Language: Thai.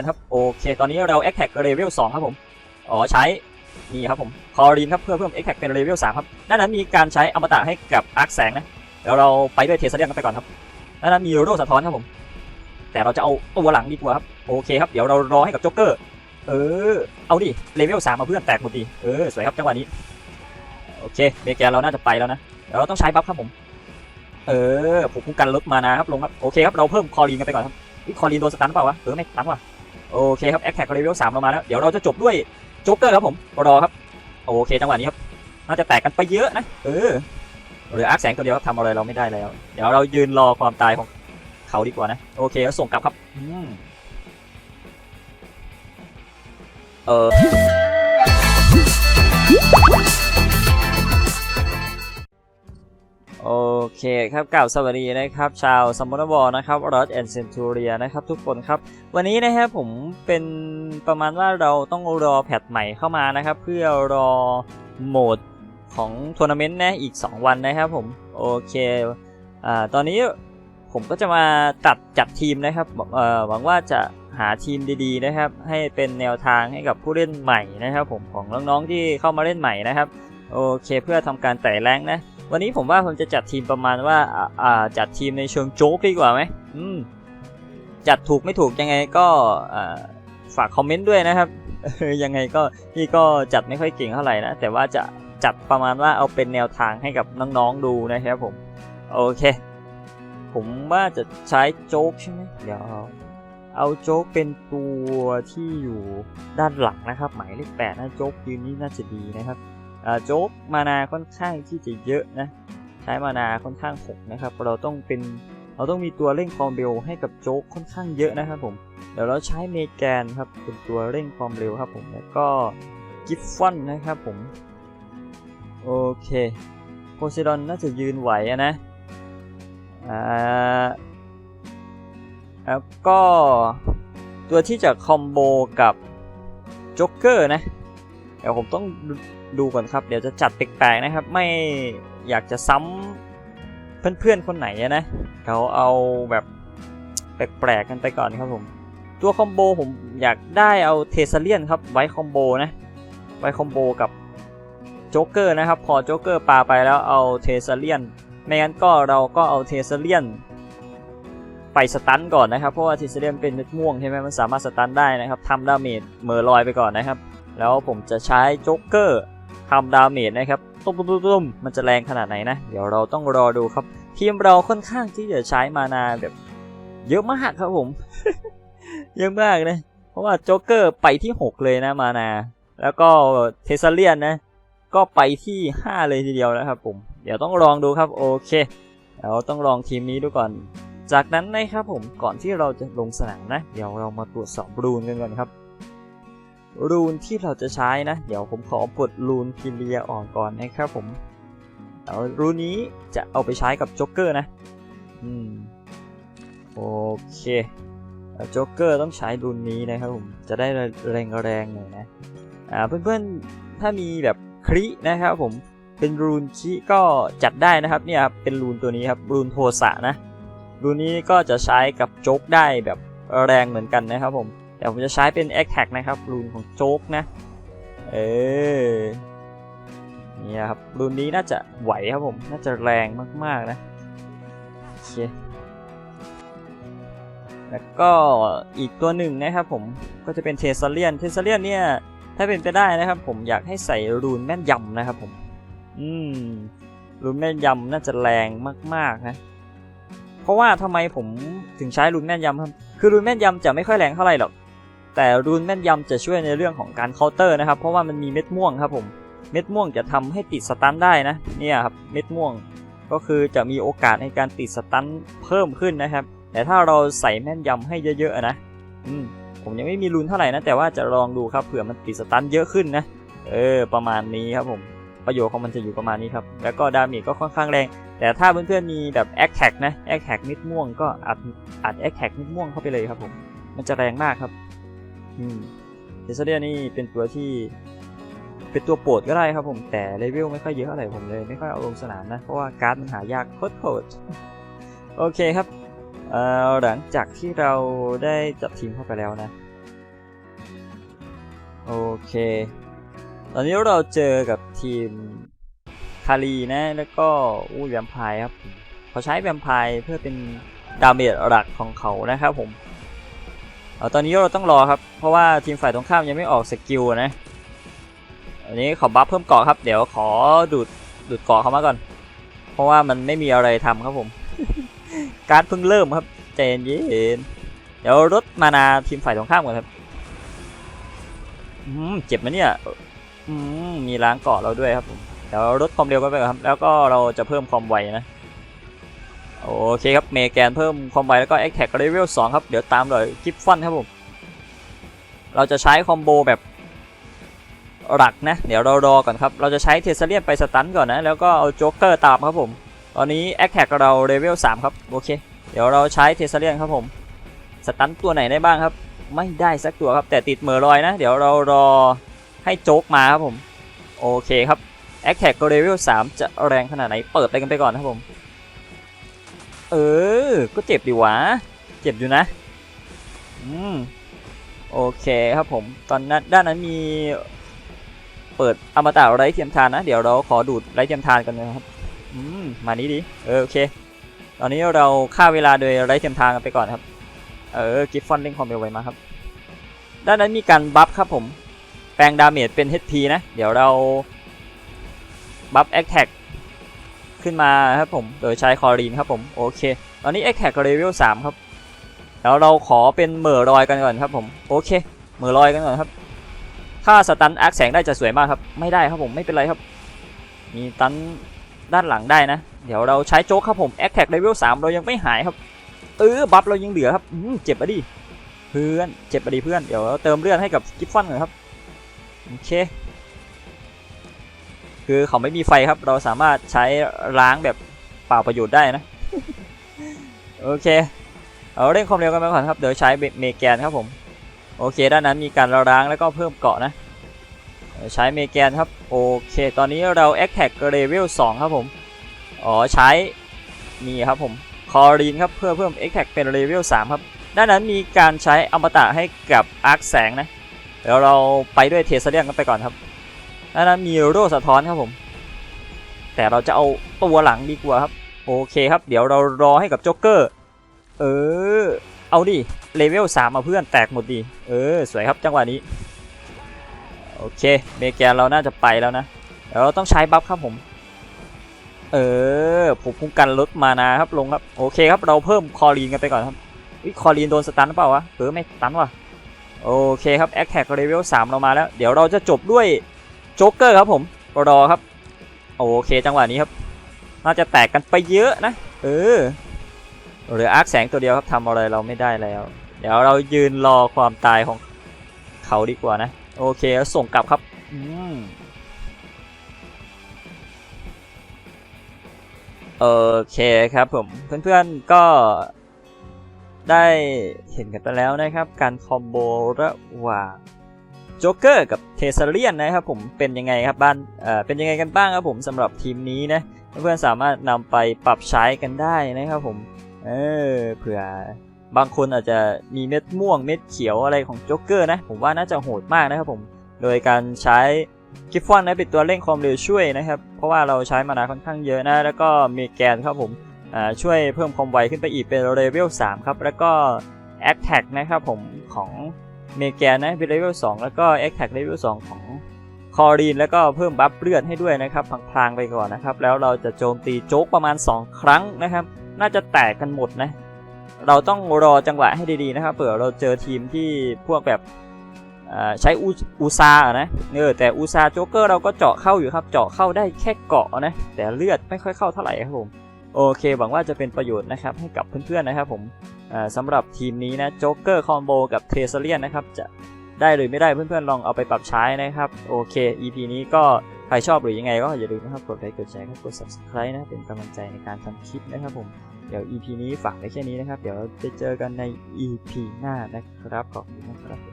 นครับโอเค ตอนนี้เรา a t t a c k เลเวล2ครับผม อ๋อใช้นี่ครับผมคอรีนครับเพื่อเพิ่ม a t t a c k เป็นเลเวล3ครับด้านนั้นมีการใช้อมตะให้กับอาร์คแสงนะเดี๋ยวเราไปด้วยเทสเลียนกันไปก่อนครับด้านนั้นมีโรสะท้อนครับผม แต่เราจะเอาตัวหลังดีกว่าครับโอเคครับเดี๋ยวเรารอให้กับโจ๊กเกอร์เออเอาดิเลเวล3มาเพื่อนแตกหมดดีเออสวยครับจังหวะนี้โอเคเมแกนเราน่าจะไปแล้วนะเดี๋ยวเราต้องใช้บัฟครับผม เออผมคุ้มกันลดมานะครับลงครับโอเคครับเราเพิ่มคอรีนกันไปก่อนครับคอรีนโดนสตันหรือเปล่าวะเออไม่สตันว่ะ โอเคครับแอคแท็กเลเวลสามเรามาแล้ว เดี๋ยวเราจะจบด้วยโจ๊กเกอร์ครับผมรอครับโอเคจังหวะนี้ครับน่าจะแตกกันไปเยอะนะเออเหลืออาร์คแสงตัวเดียวครับทำอะไรเราไม่ได้แล้ว เดี๋ยวเรายืนรอความตายของเขาดีกว่านะโอเคแล้วส่งกลับครับอืมเออ โอเคครับกล่าวสวัสดีนะครับ ชาวซัมมอนบอลนะครับรอดแอนเซนทูเรียนะครับทุกคนครับ วันนี้นะครับผมเป็นประมาณว่าเราต้องรอแพทใหม่เข้ามานะครับ เพื่อรอโหมดของทัวร์นาเมนต์นะอีก 2 วันนะครับผม โอเคอ่าตอนนี้ผมก็จะมาตัดจัดทีมนะครับเอ่อหวังว่าจะหาทีมดีๆนะครับ ให้เป็นแนวทางให้กับผู้เล่นใหม่นะครับ ผมของน้องๆที่เข้ามาเล่นใหม่นะครับ โอเคเพื่อทำการไต่แรงนะ วันนี้ผมว่าผมจะจัดทีมประมาณว่าอ่าจัดทีมในเชิงโจ๊กดีกว่าไหมอืมจัดถูกไม่ถูกยังไงก็ฝากคอมเมนต์ด้วยนะครับยังไงก็พี่ก็จัดไม่ค่อยเก่งเท่าไหร่นะ แต่ว่าจะจัดประมาณว่าเอาเป็นแนวทางให้กับน้องๆดูนะครับผม โอเค ผมว่าจะใช้โจ๊กใช่ไหมเดี๋ยวเอาโจ๊กเป็นตัวที่อยู่ด้านหลังนะครับ หมายเลขแปดนะโจ๊กยืนนี่น่าจะดีนะครับ โจ๊กมานาค่อนข้างที่จะเยอะนะ ใช้มานาค่อนข้างหกนะครับ เราต้องเป็นเราต้องมีตัวเร่งความเร็วให้กับโจ๊กค่อนข้างเยอะนะครับผม เดี๋ยวเราใช้เมแกนครับเป็นตัวเร่งความเร็วครับผมแล้วก็กิฟฟอนนะครับผม โอเคโพไซดอนน่าจะยืนไหวนะอ่าแล้วก็ตัวที่จะคอมโบกับโจ๊กเกอร์นะเดี๋ยวผมต้อง ดูก่อนครับ เดี๋ยวจะจัดแปลกๆนะครับ ไม่อยากจะซ้ำเพื่อนๆคนไหนนะเขาเอาแบบแปลกๆกันไปก่อนครับผม ตัวคอมโบผมอยากได้เอาเทเซเลียนครับไว้คอมโบนะไว้คอมโบกับโจ๊กเกอร์นะครับ พอโจ๊กเกอร์ปาไปแล้วเอาเทเซเลียนไม่งั้นก็เราก็เอาเทเซเลียนไปสตันก่อนนะครับ เพราะว่าเทเซเลียนเป็นเม็ดม่วงใช่ไหมมันสามารถสตันได้นะครับทำดาเมจเมอร์ลอยไปก่อนนะครับ แล้วผมจะใช้โจ๊กเกอร์ ทำดาเมจนะครับตุ้มตุ้มตุ้มมันจะแรงขนาดไหนนะ เดี๋ยวเราต้องรอดูครับ ทีมเราค่อนข้างที่จะใช้มานาแบบ เยอะมากครับผมเยอะมากนะเพราะว่าโจ๊กเกอร์ไปที่ 6 เลยนะมานา แล้วก็เทสเลียนนะ ก็ไปที่ 5 เลยทีเดียวนะครับผม เดี๋ยวต้องลองดูครับโอเคเราต้องลองทีมนี้ดูก่อน จากนั้นนะครับผมก่อนที่เราจะลงสนามนะ เดี๋ยวเรามาตรวจสอบรูนกันก่อนครับ รูนที่เราจะใช้นะ เดี๋ยวผมขอปลดรูนพิเลียออกก่อนนะครับผมเอารูนนี้จะเอาไปใช้กับโจ๊กเกอร์นะ อืม โอเคโจ๊กเกอร์ต้องใช้รูนนี้นะครับผม จะได้แรงๆหน่อยนะ อ่า เพื่อนๆ ถ้ามีแบบครินะครับผม เป็นรูนคิก็จัดได้นะครับ เนี่ยครับ เป็นรูนตัวนี้ครับ รูนโทสะนะ รูนนี้ก็จะใช้กับโจ๊กได้แบบแรงเหมือนกันนะครับผม เดี๋ยวผมจะใช้เป็น a อ t a c นะครับรูนของโจ๊กนะ เออนี่ครับรูนนี้น่าจะไหวครับผม น่าจะแรงมากๆนะโอเคแล้วก็อีกตัวหนึ่งนะครับผมก็จะเป็นเทสเลียนเทสเลียนเนี่ยถ้าเป็นไปได้นะครับ ผมอยากให้ใส่รูนแม่นยำนะครับผม อืมรูนแม่นยำน่าจะแรงมากๆนะ เพราะว่าทำไมผมถึงใช้รูนแม่นยำครับ คือรูนแม่นยำจะไม่ค่อยแรงเท่าไหร่หรอก แต่รูนแม่นยำจะช่วยในเรื่องของการเคาน์เตอร์นะครับ เพราะว่ามันมีเม็ดม่วงครับผมเม็ดม่วงจะทำให้ติดสตันได้นะเนี่ยครับเม็ดม่วงก็คือจะมีโอกาสในการติดสตันเพิ่มขึ้นนะครับ แต่ถ้าเราใส่แม่นยำให้เยอะๆนะอืมผมยังไม่มีรูนเท่าไหร่นะแต่ว่าจะลองดูครับเผื่อมันติดสตันเยอะขึ้นนะเออประมาณนี้ครับผมประโยชน์ของมันจะอยู่ประมาณนี้ครับ แล้วก็ดาเมจก็ค่อนข้างแรง แต่ถ้าเพื่อนๆมีแบบแอคแท็กนะแอคแท็กมิดม่วงก็อัดอัดแอคแท็กมิดม่วงเข้าไปเลยครับผม มันจะแรงมากครับ อืมเทสเดียนี่เป็นตัวที่ เป็นตัวโปรดก็ได้ครับผม แต่เลเวลไม่ค่อยเยอะเท่าไหร่ผมเลย ไม่ค่อยเอาลงสนามนะ เพราะว่าการ์ดมันหายากโคตรๆโอเคครับหลังจากที่เราได้จัดทีมเข้าไปแล้วนะ โอเค ตอนนี้เราเจอกับทีมคารีนะ แล้วก็อู้แวมไพร์ครับเขาใช้แวมไพร์เพื่อเป็นดาเมจหลักของเขานะครับผม อตอนนี้เราต้องรอครับ เพราะว่าทีมฝ่ายตรงข้ามยังไม่ออกสกิลนะ อันนี้ขอบัฟเพิ่มเกาะครับ เดี๋ยวขอดูดดูดเกาะเขามาก่อน เพราะว่ามันไม่มีอะไรทำครับผม การดเพิ่งเริ่มครับใจเย็นเดี๋ยวรถมานาทีมฝ่ายตรงข้ามก่อนครับ อืมเจ็บไหมเนี่ย อืมมีล้างเกาะเราด้วยครับผม เดี๋ยวลดความเร็วไปก่อนครับ แล้วก็เราจะเพิ่มความไวนะ โอเคครับเมแกนเพิ่มความไวแล้วก็แอคแท็กเลเวลสองครับ เดี๋ยวตามเลยกิฟฟอนครับผม เราจะใช้คอมโบแบบหลักนะ เดี๋ยวเรารอก่อนครับ เราจะใช้เทสเลียนไปสตันก่อนนะ แล้วก็เอาโจ๊กเกอร์ตามครับผม ตอนนี้แอคแท็กเราเลเวลสามครับ โอเค เดี๋ยวเราใช้เทสเลียนครับผม สตันตัวไหนได้บ้างครับ ไม่ได้สักตัวครับ แต่ติดเมอร์ลอยนะ เดี๋ยวเรารอให้โจ๊กมาครับผม โอเคครับแอคแท็กเลเวล3จะแรงขนาดไหน เปิดไปกันไปก่อนครับผม เออ ก็เจ็บดีวะ เจ็บอยู่นะ อืม โอเคครับผม ตอนนั้นด้านนั้นมีเปิดอมตะไร้เทียมทานนะ เดี๋ยวเราขอดูดไร้เทียมทานกันนะครับ อืม มานี้ดิเออโอเค ตอนนี้เราฆ่าเวลาโดยไร้เทียมทานกันไปก่อนครับ เออ กิฟฟอนเล่งความเร็วไวมาครับ ด้านนั้นมีการบัฟครับผม แปลงดาเมจเป็น HP นะ เดี๋ยวเราบัฟแอคแท็ก ขึ้นมาครับผม โดยใช้คอรีนครับผม โอเค ตอนนี้แอคแทกเลเวล3ครับ แล้วเราขอเป็นเหม่อลอยกันก่อนครับผม โอเค เหม่อลอยกันก่อนครับ ถ้าสตันอาร์คแสงได้จะสวยมากครับ ไม่ได้ครับผม ไม่เป็นไรครับ มีตันด้านหลังได้นะ เดี๋ยวเราใช้โจ๊กครับผมแอคแท็กเลเวล3เรายังไม่หายครับ เออ บัฟเรายังเหลือครับอืมเจ็บอะดิ เพื่อน เจ็บอะดิเพื่อน เดี๋ยวเราเติมเลือดให้กับกิฟฟอนก่อนครับ โอเค คือเขาไม่มีไฟครับ เราสามารถใช้ล้างแบบเปล่าประโยชน์ได้นะ โอเค เอาเร่งความเร็วกันไปก่อนครับ เดี๋ยวใช้เมแกนครับผม โอเค ด้านนั้นมีการล้างแล้วก็เพิ่มเกาะนะ ใช้เมแกนครับ โอเค ตอนนี้เราแอคแท็กเลเวล2ครับผม อ๋อ ใช้ นี่ครับผม คอรีนครับ เพื่อเพิ่มแอคแท็กเป็นเลเวล3ครับ ด้านนั้นมีการใช้อมตะให้กับอาร์คแสงนะ เดี๋ยวเราไปด้วยเทสเลียนกันไปก่อนครับ ด้านนั้นมีโรสะท้อนครับผม แต่เราจะเอาตัวหลังดีกว่าครับ โอเคครับ เดี๋ยวเรารอให้กับโจ๊กเกอร์ เออ เอาดิ เลเวล3มาเพื่อนแตกหมดดี เออ สวยครับจังหวะนี้ โอเค เมแกนเราน่าจะไปแล้วนะเดี๋ยวเราต้องใช้บัฟครับผม เออผมคุ้มกันลดมานาครับลงครับ โอเคครับ เราเพิ่มคอรีนกันไปก่อนครับวิคอรีนโดนสตันหรือเปล่าวะเออไม่สตันว่ะโอเคครับแอคแท็กเลเวล3เรามาแล้ว เดี๋ยวเราจะจบด้วย จ๊กเกอร์ครับผม รอครับ โอเคจังหวะนี้ครับ น่าจะแตกกันไปเยอะนะ เออเหลืออาร์คแสงตัวเดียวครับทำอะไรเราไม่ได้แล้ว เดี๋ยวเรายืนรอความตายของเขาดีกว่านะ โอเคส่งกลับครับอืมโอเคครับผม เพื่อนๆก็ได้เห็นกันไปแล้วนะครับ การคอมโบระหว่าง โจ๊กเกอร์กับเทเซเลียนนะครับผมเป็นยังไงครับบ้านเอ่อเป็นยังไงกันบ้างครับผมสำหรับทีมนี้นะเพื่อนๆสามารถนำไปปรับใช้กันได้นะครับผมเออเผื่อบางคนอาจจะมีเม็ดม่วงเม็ดเขียวอะไรของโจ๊กเกอร์นะผมว่าน่าจะโหดมากนะครับผมโดยการใช้กิฟฟอนนะเป็นตัวเร่งความเร็วช่วยนะครับ เพราะว่าเราใช้มานาค่อนข้างเยอะนะ แล้วก็เมแกนครับผมอ่าช่วยเพิ่มความไวขึ้นไปอีกเป็นเลเวล3ครับ แล้วก็แอคแท็กนะครับผมของ เมแกนนะเป็นเลเวล2แล้วก็แอคแท็กเลเวล2ของคอรีนแล้วก็เพิ่มบัฟเลือดให้ด้วยนะครับพลางๆไปก่อนนะครับ แล้วเราจะโจมตีโจ๊กประมาณ 2 ครั้งนะครับ น่าจะแตกกันหมดนะ เราต้องรอจังหวะให้ดีๆนะครับเผื่อเราเจอทีมที่พวกแบบใช้อูซาอะนะเออแต่อูซาโจ๊กเกอร์เราก็เจาะเข้าอยู่ครับ เจาะเข้าได้แค่เกาะนะ แต่เลือดไม่ค่อยเข้าเท่าไหร่ครับผม โอเคหวังว่าจะเป็นประโยชน์นะครับให้กับเพื่อนๆนะครับผมสำหรับทีมนี้นะโจ๊กเกอร์คอมโบกับเทเซเลียนนะครับจะได้หรือไม่ได้เพื่อนๆลองเอาไปปรับใช้นะครับ โอเค EP นี้ก็ใครชอบหรือยังไงก็อย่าลืมนะครับกดไลค์กดแชร์กด subscribe นะเป็นกำลังใจในการทำคลิปนะครับผมเดี๋ยว EP นี้ฝากไว้แค่นี้นะครับ เดี๋ยวจะเจอกันใน EP หน้านะครับขอบคุณนะครับ